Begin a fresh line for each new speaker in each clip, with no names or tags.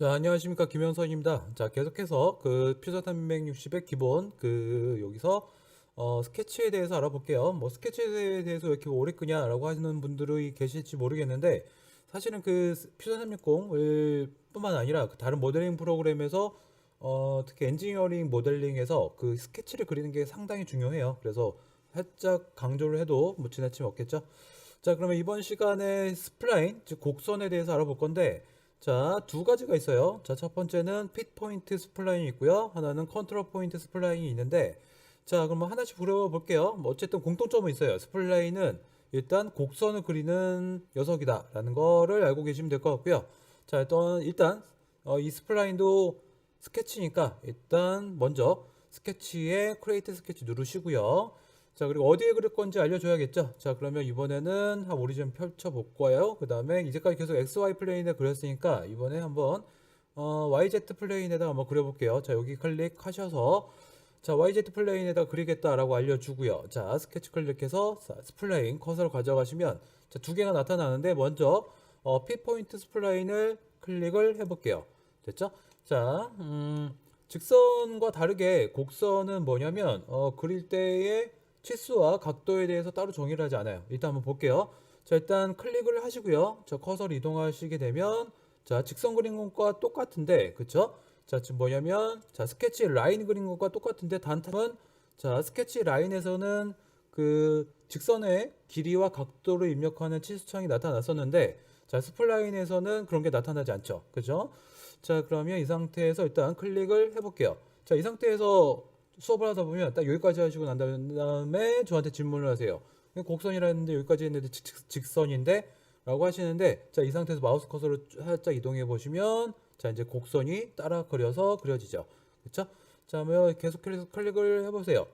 자, 안녕하십니까. 김현선입니다. 자, 계속해서 그 퓨전 360의 기본 그 여기서 어, 스케치에 대해서 알아볼게요. 뭐 스케치에 대해서 왜 이렇게 오래 끄냐라고 하시는 분들이 계실지 모르겠는데 사실은 그 퓨전 360을 뿐만 아니라 그 다른 모델링 프로그램에서 어, 특히 엔지니어링 모델링에서 그 스케치를 그리는 게 상당히 중요해요. 그래서 살짝 강조를 해도 뭐 지나치면 없겠죠. 자, 그러면 이번 시간에 스플라인, 즉 곡선에 대해서 알아볼 건데 자, 두 가지가 있어요. 자, 첫 번째는 핏 포인트 스플라인이 있고요. 하나는 컨트롤 포인트 스플라인이 있는데, 자, 그럼 뭐 하나씩 물어볼게요. 뭐 어쨌든 공통점은 있어요. 스플라인은 일단 곡선을 그리는 녀석이다라는 거를 알고 계시면 될 것 같고요. 자, 일단 일단 어, 이 스플라인도 스케치니까 일단 먼저 스케치에 크리에이트 스케치 누르시고요. 자, 그리고 어디에 그릴 건지 알려줘야겠죠? 자, 그러면 이번에는 한 오리진 펼쳐볼까요? 그 다음에 이제까지 계속 XY 플레인에 그렸으니까 이번에 한번 어, YZ 플레인에다 한번 그려볼게요. 자, 여기 클릭하셔서 자, YZ 플레인에다 그리겠다라고 알려주고요. 자, 스케치 클릭해서 자, 스플레인 커서를 가져가시면 자, 두 개가 나타나는데 먼저 어, P 포인트 스플라인을 클릭을 해볼게요. 됐죠? 자, 음, 직선과 다르게 곡선은 뭐냐면 어, 그릴 때의 치수와 각도에 대해서 따로 정의를 하지 않아요. 일단 한번 볼게요. 자, 일단 클릭을 하시고요. 자, 커서를 이동하시게 되면 자, 직선 그린 것과 똑같은데, 그쵸? 자, 지금 뭐냐면 자, 스케치 라인 그린 것과 똑같은데 단점은 자, 스케치 라인에서는 그 직선의 길이와 각도를 입력하는 치수창이 나타났었는데 자, 스플라인에서는 그런 게 나타나지 않죠. 그죠? 자, 그러면 이 상태에서 일단 클릭을 해볼게요. 자, 이 상태에서 수업을 하다 보면 딱 여기까지 하시고 난 다음에 저한테 질문을 하세요. 곡선이라 했는데 여기까지 했는데 직, 선인데 라고 하시는데 자, 이 상태에서 마우스 커서를 살짝 이동해 보시면 자, 이제 곡선이 따라 그려서 그려지죠. 그렇죠? 자, 뭐 계속해서 클릭을 해 보세요.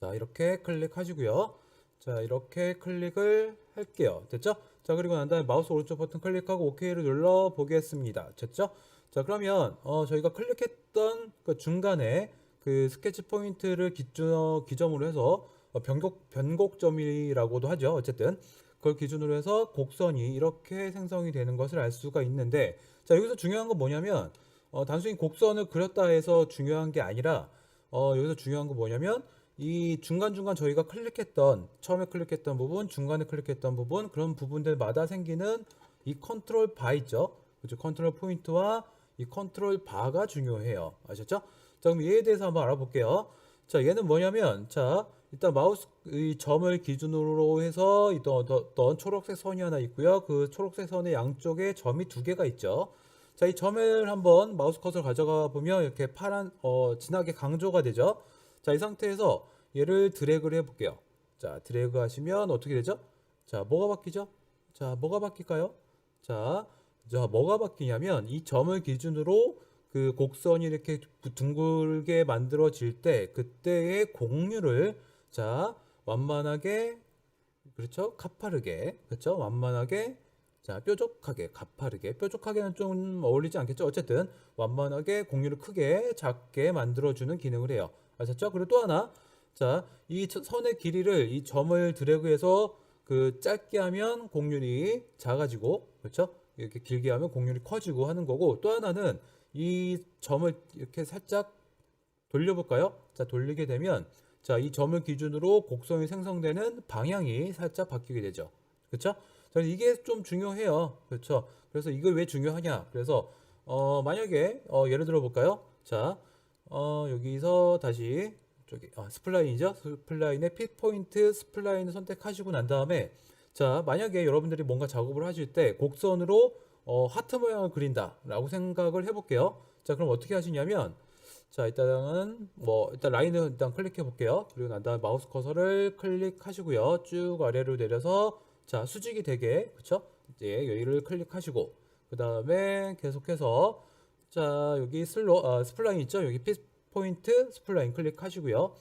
자, 이렇게 클릭하시고요. 자, 이렇게 클릭을 할게요. 됐죠? 자, 그리고 난 다음에 마우스 오른쪽 버튼 클릭하고 OK를 눌러 보겠습니다. 됐죠? 자, 그러면 어, 저희가 클릭했던 그 중간에 그 스케치 포인트를 기준, 기점으로 해서 어, 변곡, 변곡점이라고도 하죠. 어쨌든 그걸 기준으로 해서 곡선이 이렇게 생성이 되는 것을 알 수가 있는데 자, 여기서 중요한 건 뭐냐면 어, 단순히 곡선을 그렸다 해서 중요한 게 아니라 어, 여기서 중요한 건 뭐냐면 이 중간중간 저희가 클릭했던 처음에 클릭했던 부분, 중간에 클릭했던 부분 그런 부분들마다 생기는 이 컨트롤 바 있죠. 그죠? 컨트롤 포인트와 이 컨트롤 바가 중요해요. 아셨죠? 자, 그럼 얘에 대해서 한번 알아볼게요. 자, 얘는 뭐냐면 자, 일단 마우스 이 점을 기준으로 해서 있던 어떤 초록색 선이 하나 있고요. 그 초록색 선의 양쪽에 점이 두 개가 있죠. 자, 이 점을 한번 마우스 컷을 가져가 보면 이렇게 파란 어 진하게 강조가 되죠. 자, 이 상태에서 얘를 드래그를 해 볼게요. 자, 드래그 하시면 어떻게 되죠? 자, 뭐가 바뀌죠? 자, 뭐가 바뀔까요? 자, 자, 뭐가 바뀌냐면 이 점을 기준으로 그 곡선이 이렇게 둥글게 만들어질 때 그때의 공률을 자, 완만하게 그렇죠? 가파르게 그렇죠? 완만하게 자, 뾰족하게 가파르게 뾰족하게는 좀 어울리지 않겠죠? 어쨌든 완만하게 공률을 크게 작게 만들어 주는 기능을 해요. 아셨죠? 그리고 또 하나 자, 이 저- 선의 길이를 이 점을 드래그해서 그 짧게 하면 공률이 작아지고 그렇죠? 이렇게 길게 하면 공률이 커지고 하는 거고 또 하나는 이 점을 이렇게 살짝 돌려볼까요? 자, 돌리게 되면 자, 이 점을 기준으로 곡선이 생성되는 방향이 살짝 바뀌게 되죠. 그렇죠? 자, 이게 좀 중요해요. 그렇죠? 그래서 이걸 왜 중요하냐? 그래서 어, 만약에 어, 예를 들어 볼까요? 자, 어, 여기서 다시 저기 아, 스플라인이죠. 스플라인의 핏 포인트 스플라인을 선택하시고 난 다음에 자, 만약에 여러분들이 뭔가 작업을 하실 때 곡선으로 어, 하트 모양을 그린다라고 생각을 해볼게요. 자, 그럼 어떻게 하시냐면 자, 일단은 뭐 일단 라인을 일단 클릭해 볼게요. 그리고 난 다음에 마우스 커서를 클릭하시고요. 쭉 아래로 내려서 자, 수직이 되게 그쵸? 이제 여기를 클릭하시고 그 다음에 계속해서 자, 여기 슬로 아, 스플라인 있죠? 여기 핏 포인트 스플라인 클릭하시고요.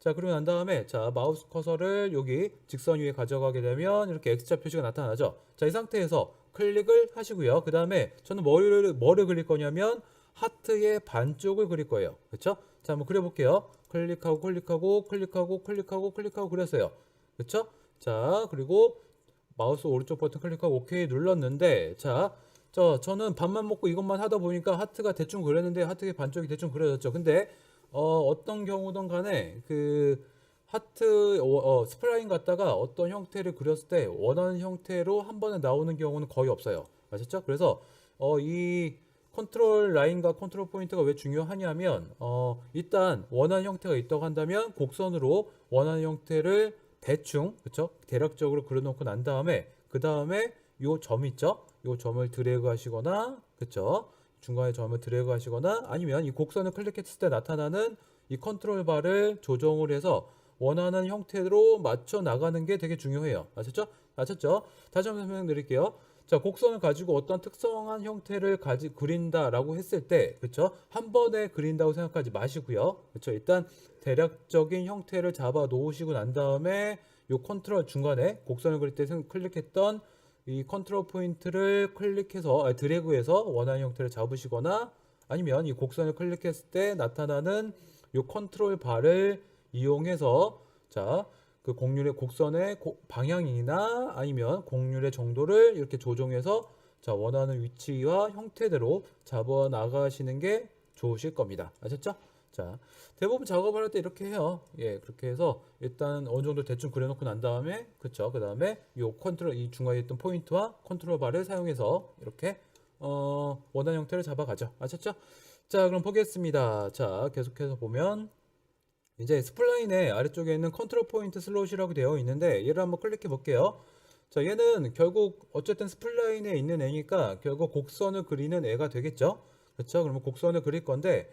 자, 그리고 난 다음에 자, 마우스 커서를 여기 직선 위에 가져가게 되면 이렇게 X자 표시가 나타나죠. 자, 이 상태에서 클릭을 하시고요. 그 다음에 저는 뭐를 뭐를 그릴 거냐면 하트의 반쪽을 그릴 거예요. 그렇죠? 자, 한번 그려볼게요. 클릭하고 클릭하고 클릭하고 클릭하고 클릭하고 그렸어요. 그렇죠? 자, 그리고 마우스 오른쪽 버튼 클릭하고 OK 눌렀는데 자, 저 저는 밥만 먹고 이것만 하다 보니까 하트가 대충 그렸는데 하트의 반쪽이 대충 그려졌죠. 근데 어, 어떤 경우든 간에 그 하트 어, 어, 스프라인 갖다가 어떤 형태를 그렸을 때 원하는 형태로 한 번에 나오는 경우는 거의 없어요. 아셨죠? 그래서 어, 이 컨트롤 라인과 컨트롤 포인트가 왜 중요하냐면 어, 일단 원하는 형태가 있다고 한다면 곡선으로 원하는 형태를 대충 그쵸 대략적으로 그려놓고 난 다음에 그 다음에 요 점 있죠 요 점을 드래그 하시거나 그쵸 중간에 점을 드래그 하시거나 아니면 이 곡선을 클릭했을 때 나타나는 이 컨트롤 바를 조정을 해서 원하는 형태로 맞춰 나가는 게 되게 중요해요 아셨죠 아셨죠 다시 한번 설명드릴게요 자, 곡선을 가지고 어떤 특성한 형태를 가지 그린다라고 했을 때, 그렇죠? 한 번에 그린다고 생각하지 마시고요. 그렇죠? 일단 대략적인 형태를 잡아 놓으시고 난 다음에 요 컨트롤 중간에 곡선을 그릴 때 생- 클릭했던 이 컨트롤 포인트를 클릭해서 아, 드래그해서 원하는 형태를 잡으시거나 아니면 이 곡선을 클릭했을 때 나타나는 요 컨트롤 바를 이용해서 자, 그 곡률의 곡선의 고- 방향이나 아니면 곡률의 정도를 이렇게 조정해서 자 원하는 위치와 형태대로 잡아 나가시는 게 좋으실 겁니다. 아셨죠? 자 대부분 작업을 할 때 이렇게 해요. 예 그렇게 해서 일단 어느 정도 대충 그려놓고 난 다음에 그쵸 그 다음에 요 컨트롤 이 중간에 있던 포인트와 컨트롤 바를 사용해서 이렇게 어 원하는 형태를 잡아가죠. 아셨죠? 자 그럼 보겠습니다. 자 계속해서 보면 이제 스플라인의 아래쪽에 있는 컨트롤 포인트 슬롯이라고 되어 있는데 얘를 한번 클릭해 볼게요. 자, 얘는 결국 어쨌든 스플라인에 있는 애니까 결국 곡선을 그리는 애가 되겠죠. 그렇죠? 그러면 곡선을 그릴 건데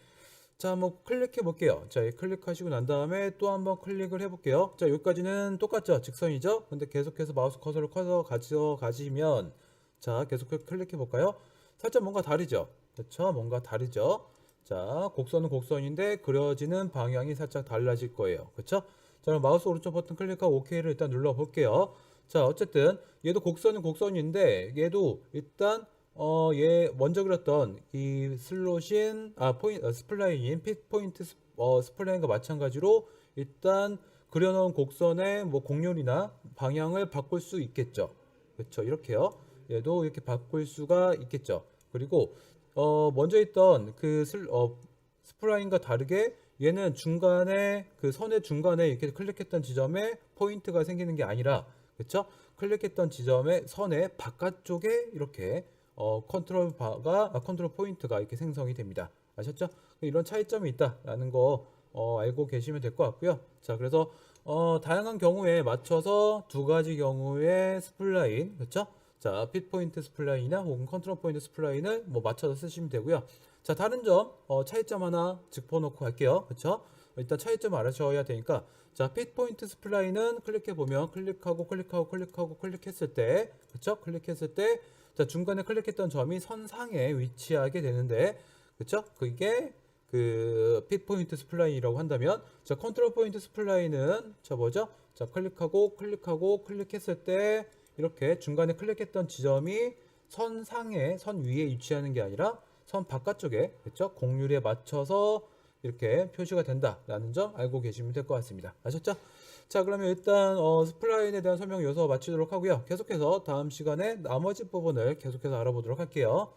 자, 한번 클릭해 볼게요. 자, 이 클릭하시고 난 다음에 또 한번 클릭을 해 볼게요. 자, 여기까지는 똑같죠? 직선이죠? 근데 계속해서 마우스 커서를 커서 가져 가시면 자, 계속 클릭해 볼까요? 살짝 뭔가 다르죠? 그렇죠? 뭔가 다르죠? 자, 곡선은 곡선인데 그려지는 방향이 살짝 달라질 거예요. 그렇죠? 자, 그럼 마우스 오른쪽 버튼 클릭하고 OK를 일단 눌러 볼게요. 자, 어쨌든 얘도 곡선은 곡선인데 얘도 일단 어, 얘 먼저 그렸던 이 슬롯인 아 포인 어, 스플라인인 핏 포인트 스, 어, 스플라인과 마찬가지로 일단 그려놓은 곡선의 뭐 곡률이나 방향을 바꿀 수 있겠죠. 그렇죠. 이렇게요. 얘도 이렇게 바꿀 수가 있겠죠. 그리고 어, 먼저 있던 그 슬, 어, 스프라인과 다르게 얘는 중간에 그 선의 중간에 이렇게 클릭했던 지점에 포인트가 생기는 게 아니라 그렇죠? 클릭했던 지점의 선의 바깥쪽에 이렇게 어, 컨트롤 바가 아, 컨트롤 포인트가 이렇게 생성이 됩니다. 아셨죠? 이런 차이점이 있다라는 거 어, 알고 계시면 될 것 같고요. 자, 그래서 어, 다양한 경우에 맞춰서 두 가지 경우의 스플라인, 그렇죠? 자, 핏 포인트 스플라인이나 혹은 컨트롤 포인트 스플라인을 뭐 맞춰서 쓰시면 되고요. 자, 다른 점 어, 차이점 하나 짚어놓고 갈게요. 그렇죠? 일단 차이점 알아셔야 되니까 자, 핏 포인트 스플라인은 클릭해 보면 클릭하고 클릭하고 클릭하고 클릭했을 때, 그렇죠? 클릭했을 때 자, 중간에 클릭했던 점이 선상에 위치하게 되는데, 그렇죠? 그게 그 핏 포인트 스플라인이라고 한다면 자, 컨트롤 포인트 스플라인은 자 뭐죠? 자, 클릭하고 클릭하고 클릭했을 때 이렇게 중간에 클릭했던 지점이 선 상에 선 위에 위치하는 게 아니라 선 바깥쪽에 그렇죠? 곡률에 맞춰서 이렇게 표시가 된다라는 점 알고 계시면 될 것 같습니다. 아셨죠? 자 그러면 일단 어, 스플라인에 대한 설명 여기서 마치도록 하고요. 계속해서 다음 시간에 나머지 부분을 계속해서 알아보도록 할게요.